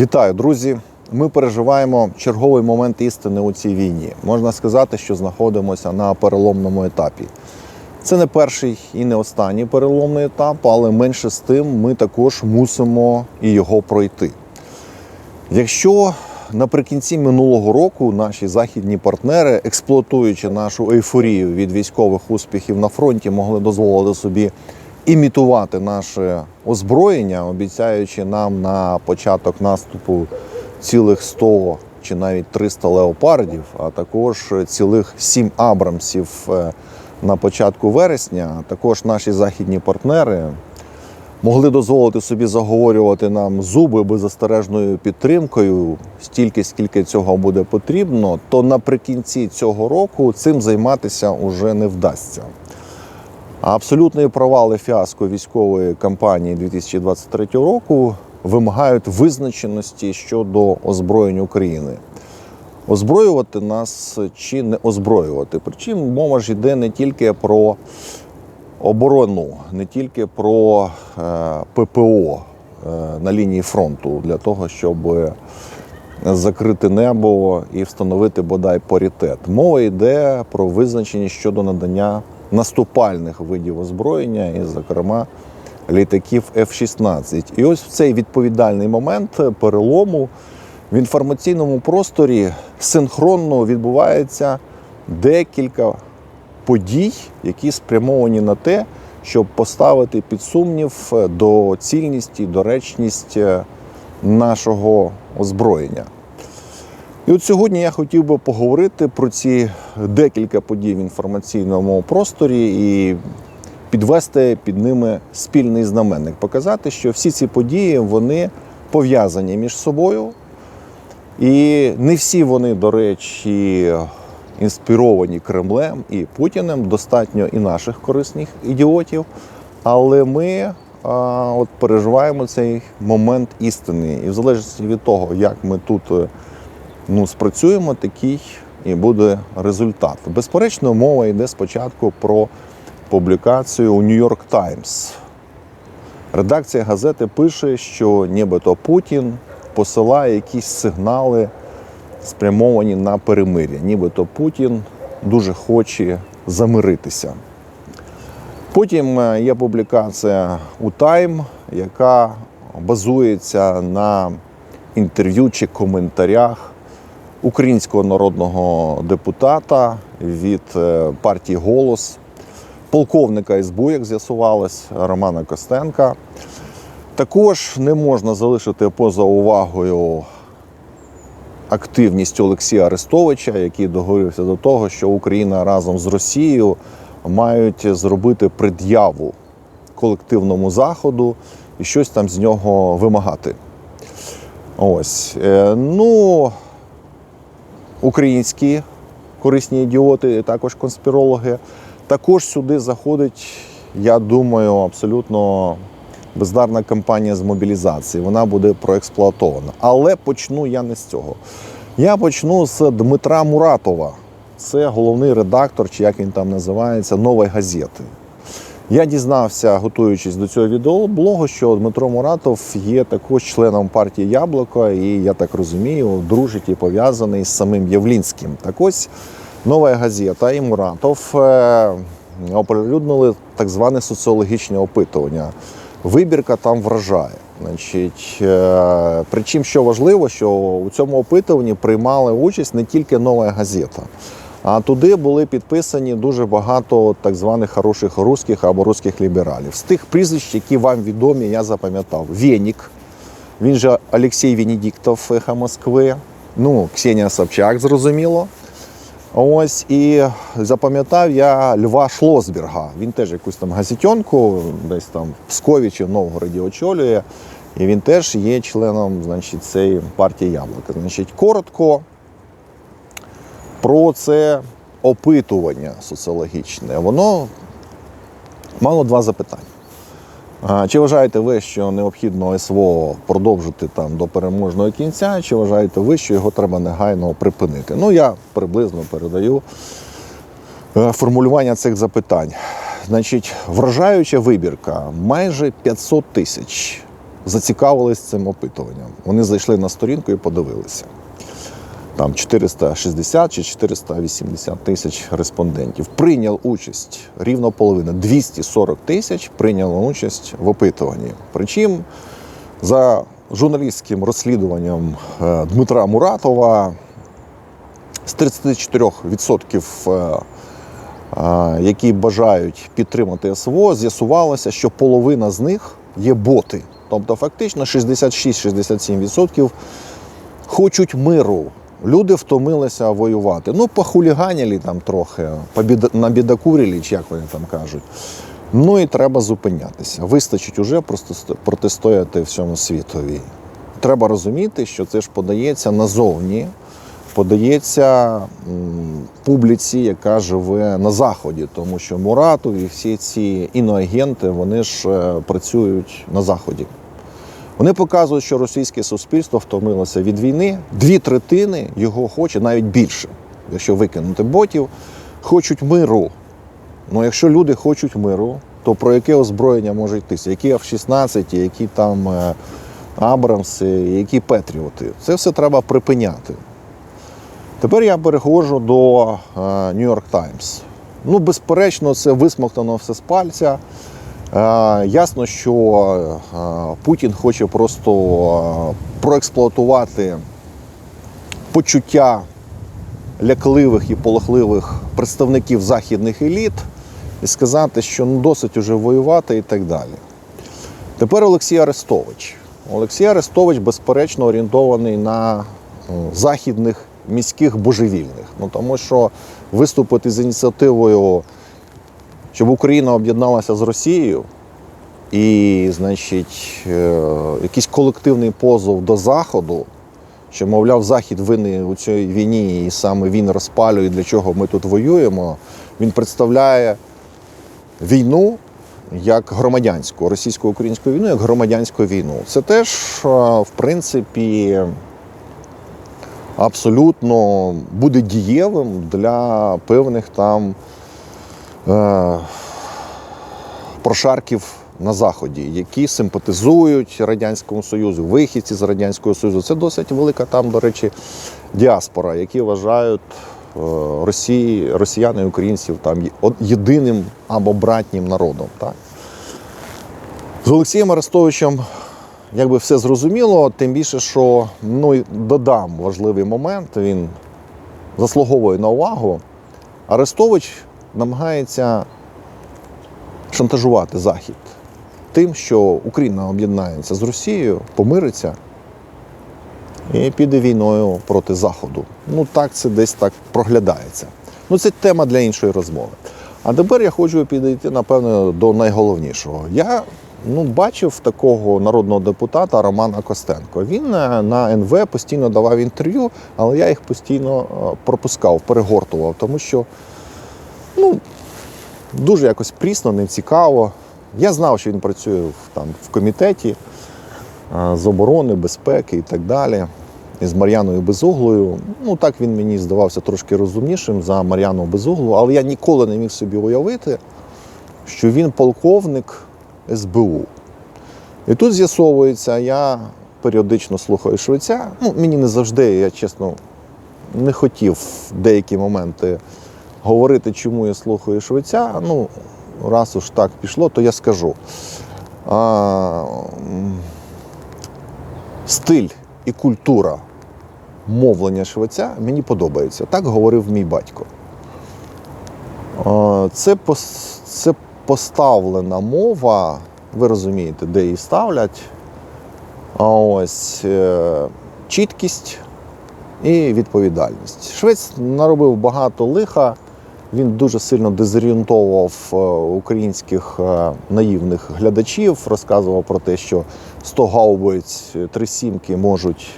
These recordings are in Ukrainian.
Вітаю, друзі! Ми переживаємо черговий момент істини у цій війні. Можна сказати, що знаходимося на переломному етапі. Це не перший і не останній переломний етап, але менше з тим ми також мусимо і його пройти. Якщо наприкінці минулого року наші західні партнери, експлуатуючи нашу ейфорію від військових успіхів на фронті, могли дозволити собі імітувати наше озброєння, обіцяючи нам на початок наступу цілих 100 чи навіть 300 леопардів, а також цілих 7 абрамсів е, на початку вересня, а також наші західні партнери могли дозволити собі заговорювати нам зуби беззастережною підтримкою стільки, скільки цього буде потрібно, то наприкінці цього року цим займатися уже не вдасться. Абсолютний провал і фіаско військової кампанії 2023 року вимагають визначеності щодо озброєнь України. Озброювати нас чи не озброювати. Причому мова ж йде не тільки про оборону, не тільки про е, ППО е, на лінії фронту для того, щоб закрити небо і встановити бодай паритет. Мова йде про визначення щодо надання наступальних видів озброєння, і, зокрема, літаків F-16. І ось в цей відповідальний момент перелому в інформаційному просторі синхронно відбувається декілька подій, які спрямовані на те, щоб поставити під сумнів доцільність і доречність нашого озброєння. І от сьогодні я хотів би поговорити про ці декілька подій в інформаційному просторі і підвести під ними спільний знаменник, показати, що всі ці події вони пов'язані між собою. І не всі вони, до речі, інспіровані Кремлем і Путіним. Достатньо і наших корисних ідіотів. Але ми а, от переживаємо цей момент істини. І в залежності від того, як ми тут ну, спрацюємо, такий і буде результат. Безперечно, мова йде спочатку про публікацію у York Times. Редакція газети пише, що нібито Путін посилає якісь сигнали, спрямовані на перемир'я. Нібито Путін дуже хоче замиритися. Потім є публікація у Time, яка базується на інтерв'ю чи коментарях українського народного депутата від партії Голос, полковника СБУ, як з'ясувалось, Романа Костенка. Також не можна залишити поза увагою активність Олексія Арестовича, який договорився до того, що Україна разом з Росією мають зробити пред'яву колективному заходу і щось там з нього вимагати. Ось. Ну, українські корисні ідіоти, також конспірологи. Також сюди заходить, я думаю, абсолютно бездарна кампанія з мобілізації. Вона буде проексплуатована. Але почну я не з цього. Я почну з Дмитра Муратова. Це головний редактор, чи як він там називається, нової газети. Я дізнався, готуючись до цього відеоблогу, що Дмитро Муратов є також членом партії Яблуко, і я так розумію, дружить і пов'язаний з самим Явлінським. Так ось нова газета і Муратов оприлюднили так зване соціологічне опитування. Вибірка там вражає. Значить, Причому, що важливо, що у цьому опитуванні приймали участь не тільки нова газета. А туди були підписані дуже багато так званих хороших русських або русських лібералів. З тих прізвищ, які вам відомі, я запам'ятав. Вєнік, він же Олексій Венедіктов, Ехо Москви. Ну, Ксенія Собчак, зрозуміло. Ось і запам'ятав я Льва Шлосберга. Він теж якусь там газетенку, десь там в Пскові чи в Новгороді очолює. І він теж є членом значить, цієї партії Яблука. Значить, коротко про це опитування соціологічне. Воно мало два запитання. Чи вважаєте ви, що необхідно СВО продовжити там до переможного кінця, чи вважаєте ви, що його треба негайно припинити? Ну, я приблизно передаю формулювання цих запитань. Значить, вражаюча вибірка майже 500 тисяч зацікавились цим опитуванням. Вони зайшли на сторінку і подивилися. Там 460 чи 480 тисяч респондентів. Прийняв участь рівно половина, 240 тисяч прийняло участь в опитуванні. Причому за журналістським розслідуванням е, Дмитра Муратова з 34%, е, е, які бажають підтримати СВО, з'ясувалося, що половина з них є боти. Тобто, фактично 66-67% хочуть миру. Люди втомилися воювати. Ну, похуліганили там трохи, набідакурили, чи як вони там кажуть. Ну і треба зупинятися. Вистачить уже просто протистояти всьому світові. Треба розуміти, що це ж подається назовні, подається публіці, яка живе на заході, тому що Муратов і всі ці іноагенти вони ж е, працюють на заході. Вони показують, що російське суспільство втомилося від війни. Дві третини його хоче, навіть більше, якщо викинути ботів, хочуть миру. Ну, якщо люди хочуть миру, то про яке озброєння може йтися? Які F-16, які там е, Абрамси, які Петріоти? Це все треба припиняти. Тепер я переходжу до е, New York Times. Ну, безперечно, це висмоктано все з пальця. Е, Ясно, що е, Путін хоче просто е, проексплуатувати почуття лякливих і полохливих представників західних еліт і сказати, що ну, досить уже воювати і так далі. Тепер Олексій Арестович. Олексій Арестович, безперечно, орієнтований на західних міських божевільних. Ну, тому що виступити з ініціативою, щоб Україна об'єдналася з Росією, і, значить, е, якийсь колективний позов до Заходу, що, мовляв, Захід винний у цій війні, і саме він розпалює, для чого ми тут воюємо. Він представляє війну як громадянську, російсько-українську війну як громадянську війну. Це теж, е, в принципі, абсолютно буде дієвим для певних там прошарків на Заході, які симпатизують Радянському Союзу, вихідці з Радянського Союзу. Це досить велика там, до речі, діаспора, які вважають е, Росії, росіян і українців там єдиним або братнім народом. Так? З Олексієм Арестовичем якби все зрозуміло, тим більше, що ну, додам важливий момент, він заслуговує на увагу. Арестович намагається шантажувати Захід тим, що Україна об'єднається з Росією, помириться і піде війною проти Заходу. Ну так це десь так проглядається. Ну це тема для іншої розмови. А тепер я хочу підійти, напевно, до найголовнішого. Я ну, бачив такого народного депутата Романа Костенко. Він е, на НВ постійно давав інтерв'ю, але я їх постійно е, пропускав, перегортував, тому що ну, дуже якось прісно, нецікаво. Я знав, що він працює в, там, в комітеті е, з оборони, безпеки і так далі. І з Мар'яною Безуглою. Ну так він мені здавався трошки розумнішим за Мар'яну Безуглу, але я ніколи не міг собі уявити, що він полковник СБУ. І тут з'ясовується, я періодично слухаю швеця. Ну, мені не завжди, я чесно не хотів деякі моменти говорити, чому я слухаю швеця. Ну, раз уж так пішло, то я скажу. А, стиль і культура мовлення швеця мені подобається. Так говорив мій батько. А, Це, це поставлена мова, ви розумієте, де її ставлять. А ось е, чіткість і відповідальність. Швець наробив багато лиха. Він дуже сильно дезорієнтовував е, українських е, наївних глядачів, розказував про те, що 100 гаубиць, е, три сімки можуть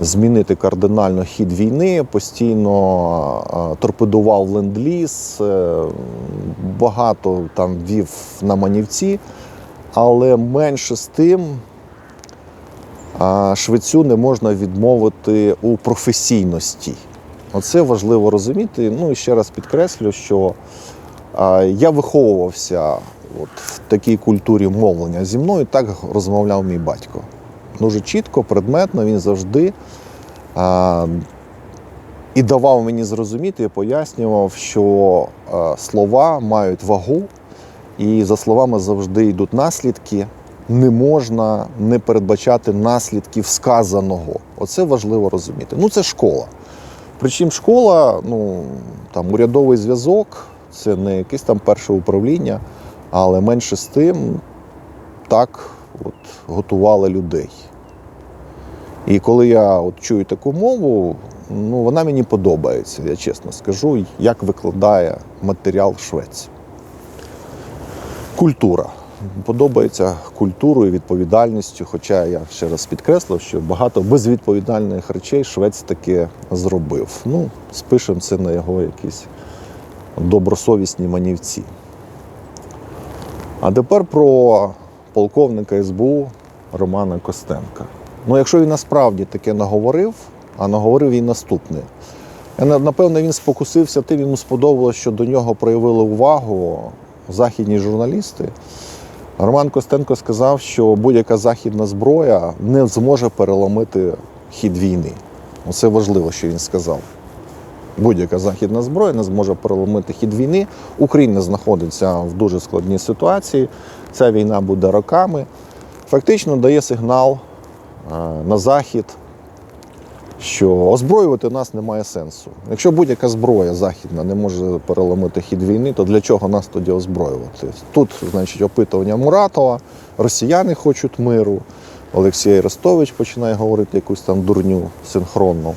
змінити кардинально хід війни, постійно торпедував ленд-ліз, багато там вів на манівці, але менше з тим швецю не можна відмовити у професійності. Оце важливо розуміти. Ну і ще раз підкреслю, що я виховувався от, в такій культурі мовлення зі мною так розмовляв мій батько. Дуже чітко, предметно, він завжди а, і давав мені зрозуміти, і пояснював, що слова мають вагу, і за словами завжди йдуть наслідки. Не можна не передбачати наслідків сказаного. Оце важливо розуміти. Ну, це школа. Причому школа, ну там урядовий зв'язок, це не якесь там перше управління, але менше з тим так от, готували людей. І коли я от чую таку мову, ну вона мені подобається, я чесно скажу, як викладає матеріал Швець. Культура. Подобається культурою, відповідальністю. Хоча я ще раз підкреслив, що багато безвідповідальних речей Швець таки зробив. Ну, спишемо це на його якісь добросовісні манівці. А тепер про полковника СБУ Романа Костенка. Ну, якщо він насправді таке наговорив, а наговорив він наступне. Напевно, він спокусився тим, йому сподобалося, що до нього проявили увагу західні журналісти. Роман Костенко сказав, що будь-яка західна зброя не зможе переломити хід війни. Оце важливо, що він сказав. Будь-яка західна зброя не зможе переломити хід війни. Україна знаходиться в дуже складній ситуації. Ця війна буде роками. Фактично дає сигнал е, на захід, що озброювати нас немає сенсу. Якщо будь-яка зброя західна не може переломити хід війни, то для чого нас тоді озброювати? Тут, значить, опитування Муратова, росіяни хочуть миру. Олексій Арестович починає говорити якусь там дурню синхронну.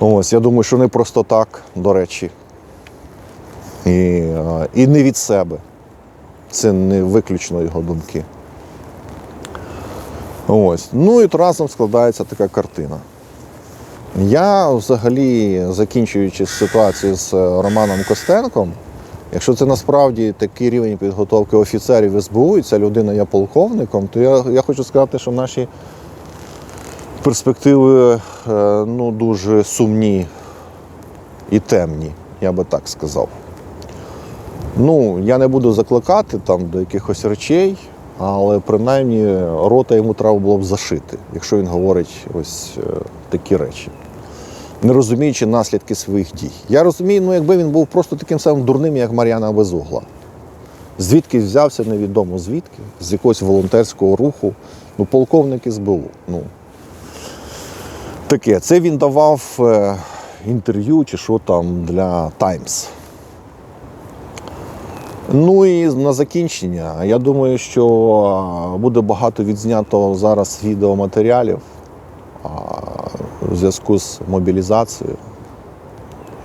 Ось, я думаю, що не просто так, до речі. І, е, і не від себе. Це не виключно його думки. Ось. Ну і разом складається така картина. Я взагалі, закінчуючи ситуацію з е, Романом Костенком, якщо це насправді такий рівень підготовки офіцерів СБУ, і ця людина є полковником, то я, я хочу сказати, що наші перспективи е, ну, дуже сумні і темні, я би так сказав. Ну, я не буду закликати там до якихось речей, але принаймні рота йому треба було б зашити, якщо він говорить ось е, такі речі, не розуміючи наслідки своїх дій. Я розумію, ну якби він був просто таким самим дурним, як Мар'яна Безугла. Звідки взявся, невідомо звідки, з якогось волонтерського руху. Ну, полковник СБУ. Ну, таке. Це він давав е, інтерв'ю чи що там для Times. Ну і на закінчення. Я думаю, що буде багато відзнято зараз відеоматеріалів у зв'язку з мобілізацією.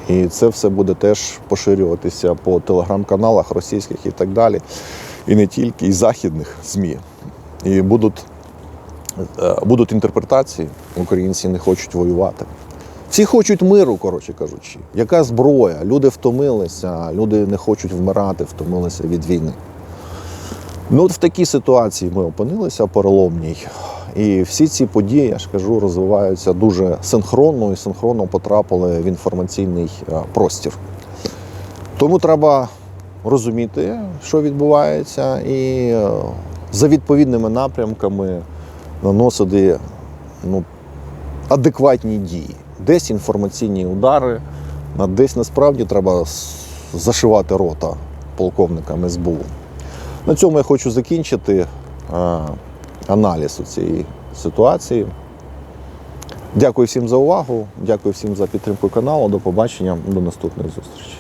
І це все буде теж поширюватися по телеграм-каналах російських і так далі. І не тільки, і західних ЗМІ. І будуть, е, будуть інтерпретації, українці не хочуть воювати. Всі хочуть миру, коротше кажучи. Яка зброя? Люди втомилися, люди не хочуть вмирати, втомилися від війни. Ну, от в такій ситуації ми опинилися переломній. І всі ці події, я ж кажу, розвиваються дуже синхронно і синхронно потрапили в інформаційний е, простір. Тому треба розуміти, що відбувається, і е, за відповідними напрямками наносити ну, адекватні дії. Десь інформаційні удари, а десь насправді треба зашивати рота полковникам СБУ. На цьому я хочу закінчити е, аналіз цієї ситуації. Дякую всім за увагу, дякую всім за підтримку каналу. До побачення, до наступних зустрічей.